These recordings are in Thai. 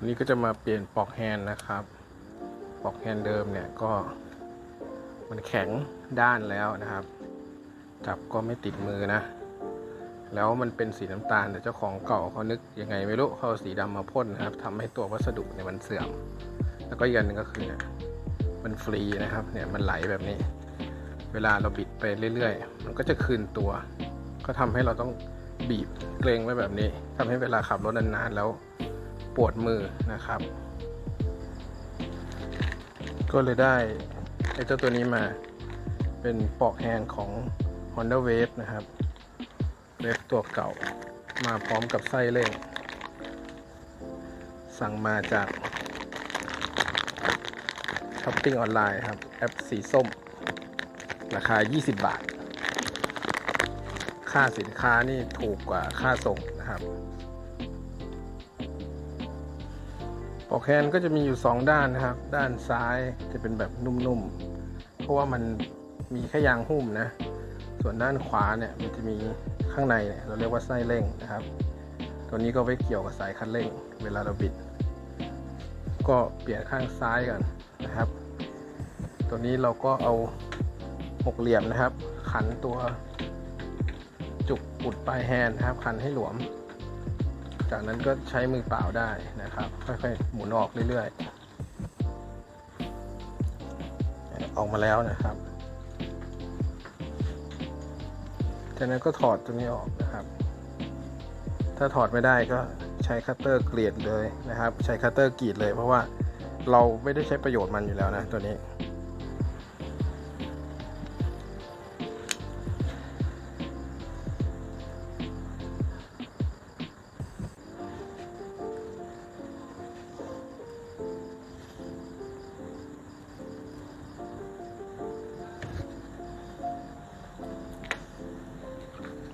วันนี้ก็จะมาเปลี่ยนปลอกแฮน์นะครับ ปลอกแฮน์เดิมเนี่ยก็มันแข็งด้านแล้วนะครับ จับก็ไม่ติดมือนะ แล้วมันเป็นสีน้ำตาลแต่เจ้าของเก่าเขานึกยังไงไม่รู้เขาเอาสีดำมาพ่นนะครับทำให้ตัววัสดุเนี่ยมันเสื่อม แล้วก็อีกอันหนึ่งก็คือเนี่ยมันฟรีนะครับเนี่ยมันไหลแบบนี้ เวลาเราบิดไปเรื่อยๆ มันก็จะคืนตัว ก็ทำให้เราต้องบีบเกรงไว้แบบนี้ทำให้เวลาขับรถนานๆแล้ว ปวดมือนะครับ ก็เลยได้ไอ้เจ้าตัวนี้มาเป็นปลอกแฮนด์ของ Honda Wave นะครับเวฟตัวเก่ามาพร้อมกับไส้เร่ง สั่งมาจากช้อปปิ้งออนไลน์ครับ แอปสีส้ม ราคา 20 บาท ค่าสินค้านี่ถูกกว่าค่าส่งนะครับ ปอกแฮนด์ก็จะมีอยู่ 2 ด้านนะครับ ด้านซ้ายจะเป็นแบบนุ่มๆ เพราะว่ามันมีแค่ยางหุ้มนะ ส่วนด้านขวาเนี่ยมันจะมีข้างในเนี่ยเราเรียกว่าไส้เร่งนะครับ ตัวนี้ก็ไว้เกี่ยวกับสายคันเร่ง เวลาเราบิด ก็เปลี่ยนข้างซ้ายกันนะครับ ตัวนี้เราก็เอาหกเหลี่ยมนะครับ ขันตัวจุกอุดปลายแฮนด์นะครับ ขันให้หลวม จากนั้นก็ใช้มือเปล่าได้นะครับ ค่อยๆ หมุนออกเรื่อยๆ ออกมาแล้วนะครับ จากนั้นก็ถอดตัวนี้ออกนะครับ ถ้าถอดไม่ได้ก็ใช้คัตเตอร์เกลียดเลยนะครับ ใช้คัตเตอร์กรีดเลยเพราะว่าเราไม่ได้ใช้ประโยชน์มันอยู่แล้วนะตัวนี้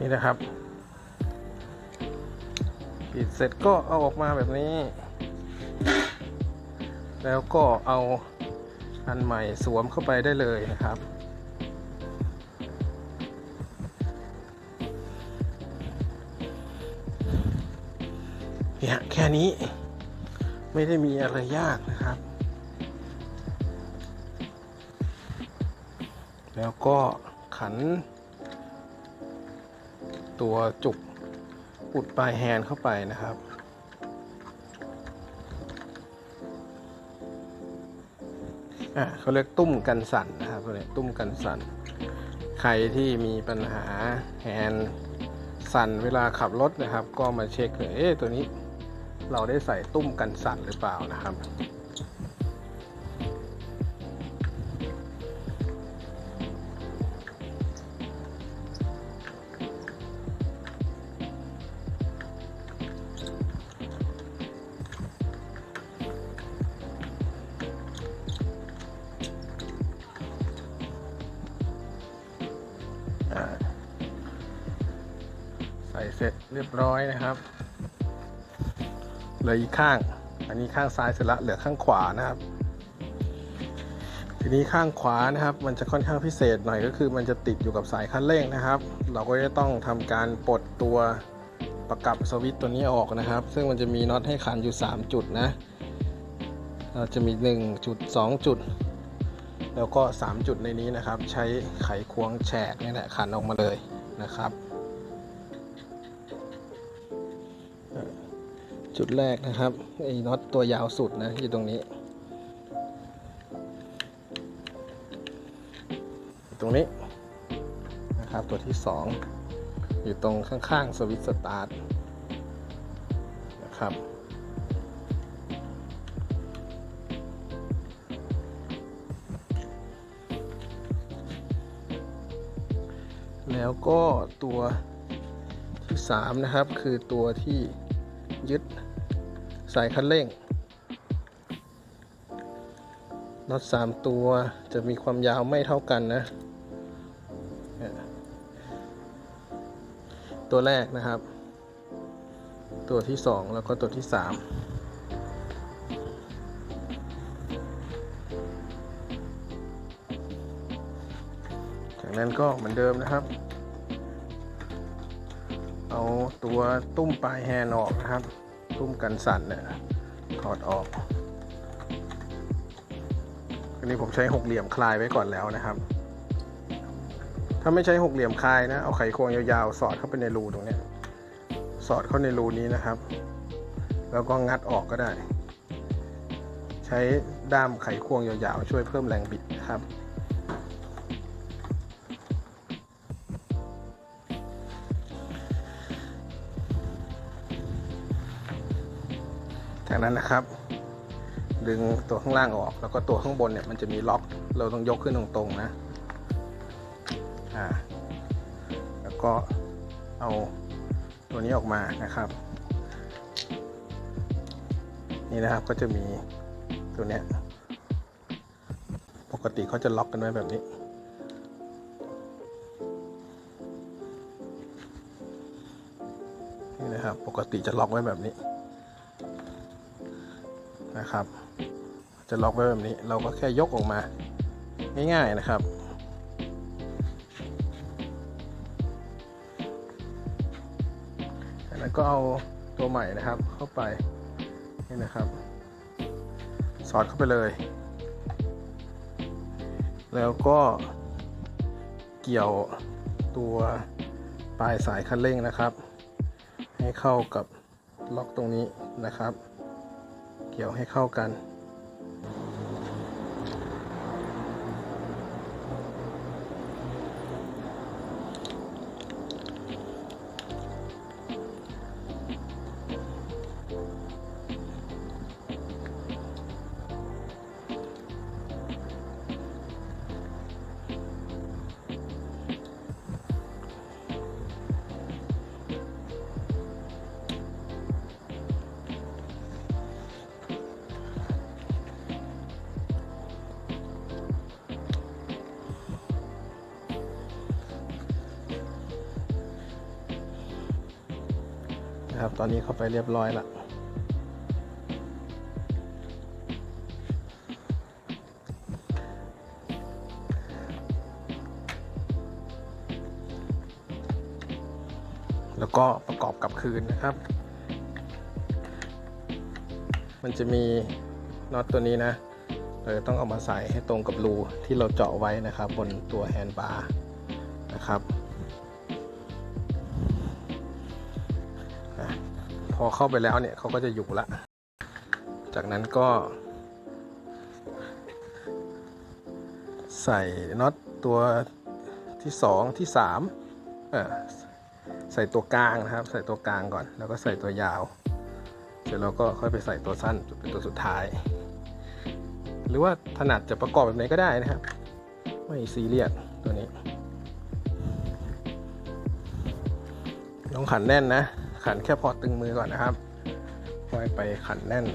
นี่นะครับ ปิดเสร็จก็เอาออกมาแบบนี้ แล้วก็เอาอันใหม่สวมเข้าไปได้เลยนะครับ เนี่ยแค่นี้ไม่ได้มีอะไรยากนะครับ แล้วก็ขัน ตัวจุกอุดปลายแฮนด์เข้าไปนะครับ อะเขาเรียกตุ้มกันสั่นนะครับตัวนี้ตุ้มกันสั่น ใครที่มีปัญหาแฮนสั่นเวลาขับรถนะครับ ก็มาเช็คเลยเอ๊ะตัวนี้เราได้ใส่ตุ้มกันสั่นหรือเปล่านะครับ ใส่เสร็จเรียบร้อยนะครับเหลืออีกข้าง อันนี้ข้างซ้ายเสร็จละเหลือข้างขวานะครับ ทีนี้ข้างขวานะครับ มันจะค่อนข้างพิเศษหน่อยก็คือ มันจะติดอยู่กับสายคันเร่งนะครับ เราก็จะต้องทำการปลดตัวประกับสวิตตัวนี้ออกนะครับ ซึ่งมันจะมีน็อตให้ขันอยู่ 3 จุดนะเราจะมี 1 จุด 2 จุด แล้วก็ 3 จุดในนี้นะครับ ใช้ไขควงแฉกนี่แหละขันออกมาเลยนะครับ จุดแรกนะครับไอ้น็อตตัวยาวสุดนะอยู่ตรงนี้ ตรงนี้นะครับตัวที่ 2 อยู่ตรงข้างๆสวิตสตาร์ทนะครับ แล้วก็ตัวที่ 3 นะครับ คือตัวที่ยึดสายคันเร่งน็อต3ตัวจะมีความยาวไม่เท่ากันนะ ตัวแรกนะครับ ตัวที่ 2 แล้วก็ตัวที่ 3 จากนั้นก็เหมือนเดิมนะครับ เอาตัวตุ้มปลายแฮนออกนะครับ ตุ้มกันสั่นเนี่ยถอดออก อันนี้ผมใช้หกเหลี่ยมคลายไว้ก่อนแล้วนะครับ ถ้าไม่ใช้หกเหลี่ยมคลายนะ เอาไขควงยาวๆ สอดเข้าไปในรูตรงนี้ สอดเข้าในรูนี้นะครับ แล้วก็งัดออกก็ได้ ใช้ด้ามไขควงยาวๆ ช่วยเพิ่มแรงบิดนะครับ จากนั้นนะครับ ดึงตัวข้างล่างออก แล้วก็ตัวข้างบนเนี่ยมันจะมีล็อก เราต้องยกขึ้นตรงๆนะอ่าแล้วก็เอาตัวนี้ออกมานะครับ นี่นะครับก็จะมีตัวเนี้ยปกติเขาจะล็อกกันไว้แบบนี้นี่นะครับ ปกติจะล็อกไว้แบบนี้ นะครับ จะล็อกไว้แบบนี้เราก็แค่ยกออกมา ง่ายๆนะครับจากนั้นก็เอาตัวใหม่นะครับเข้าไปนี่นะครับ สอดเข้าไปเลย แล้วก็เกี่ยวตัวปลายสายคันเร่งนะครับ ให้เข้ากับล็อกตรงนี้นะครับ กี่ยวให้เข้ากัน นะครับ ตอนนี้เข้าไปเรียบร้อยละแล้วก็ประกอบกับคืนนะครับ มันจะมีน็อตตัวนี้นะ เราจะต้องเอามาใส่ให้ตรงกับรูที่เราเจาะไว้นะครับ บนตัวแฮนด์บาร์นะครับ อเข้าไปแล้วเนี่ยเขาก็จะอยู่ละ จากนั้นก็ ใส่น็อตตัวที่สองที่สามใส่ตัวกลางนะครับ ใส่ตัวกลางก่อน แล้วก็ใส่ตัวยาว เสร็จแล้วก็ค่อยไปใส่ตัวสั้นเป็นตัวสุดท้าย หรือว่าถนัดจะประกอบแบบไหนก็ได้นะครับ ไม่ซีเรียสตัวนี้ต้องขันแน่นนะ ขันแค่พอตึงมือก่อนนะครับค่อยไปขันแน่น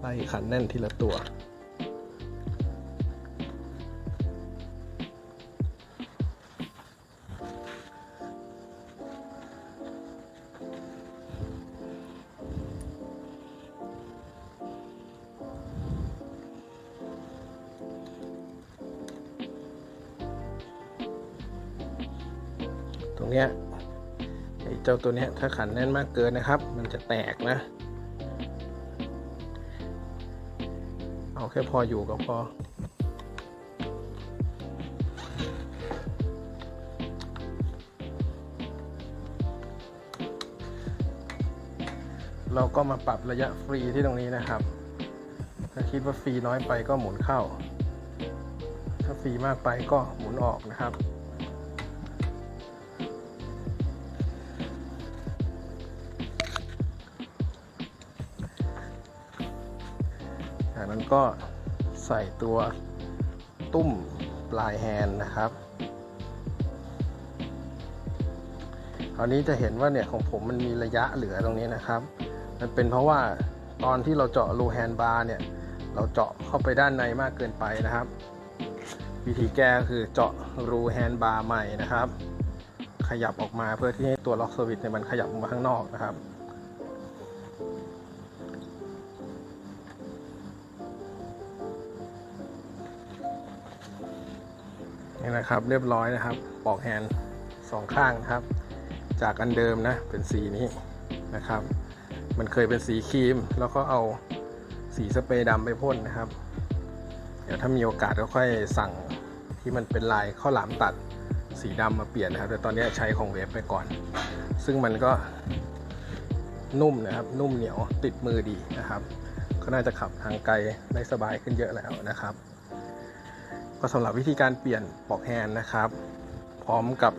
ไล่ขันแน่นทีละตัว ตรงเนี้ย เจ้าตัวนี้ถ้าขันแน่นมากเกินนะครับ มันจะแตกนะ เอาแค่พออยู่ก็พอ เราก็มาปรับระยะฟรีที่ตรงนี้นะครับ ถ้าคิดว่าฟรีน้อยไปก็หมุนเข้า ถ้าฟรีมากไปก็หมุนออกนะครับ ก็ใส่ตัวตุ้มปลายแฮนด์นะครับคราวนี้จะเห็นว่าเนี่ยของผมมันมีระยะเหลือตรงนี้นะครับ มันเป็นเพราะว่าตอนที่เราเจาะรูแฮนด์บาร์เนี่ย เราเจาะเข้าไปด้านในมากเกินไปนะครับ วิธีแก้คือเจาะรูแฮนด์บาร์ใหม่นะครับ ขยับออกมาเพื่อที่ให้ตัวล็อกสวิตช์เนี่ยมันขยับออกมาข้างนอกนะครับ นี่นะครับเรียบร้อยนะครับ ปอกแฮนด์สองข้างนะครับ จากอันเดิมนะเป็นสีนี้นะครับ มันเคยเป็นสีครีม แล้วก็เอาสีสเปรย์ดำไปพ่นนะครับ เดี๋ยวถ้ามีโอกาสก็ค่อยสั่งที่มันเป็นลายข้าวหลามตัดสีดำมาเปลี่ยนนะครับ แต่ตอนนี้ใช้ของเวฟไปก่อน ซึ่งมันก็นุ่มนะครับ นุ่มเหนียวติดมือดีนะครับ ก็น่าจะขับทางไกลได้สบายขึ้นเยอะแล้วนะครับ ก็สำหรับวิธีการเปลี่ยนปลอกแฮนด์นะครับ พร้อมกับ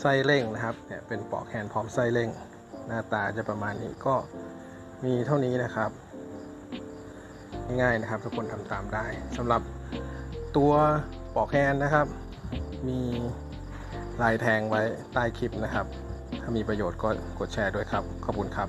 ไส้เร่งนะครับเนี่ยเป็นปลอกแฮนด์พร้อมไส้เร่ง หน้าตาจะประมาณนี้ก็มีเท่านี้นะครับ ง่ายๆนะครับทุกคนทำตามได้สำหรับตัวปลอกแฮนด์นะครับ มีลายแทงไว้ใต้คลิปนะครับ ถ้ามีประโยชน์ก็กดแชร์ด้วยครับ ขอบคุณครับ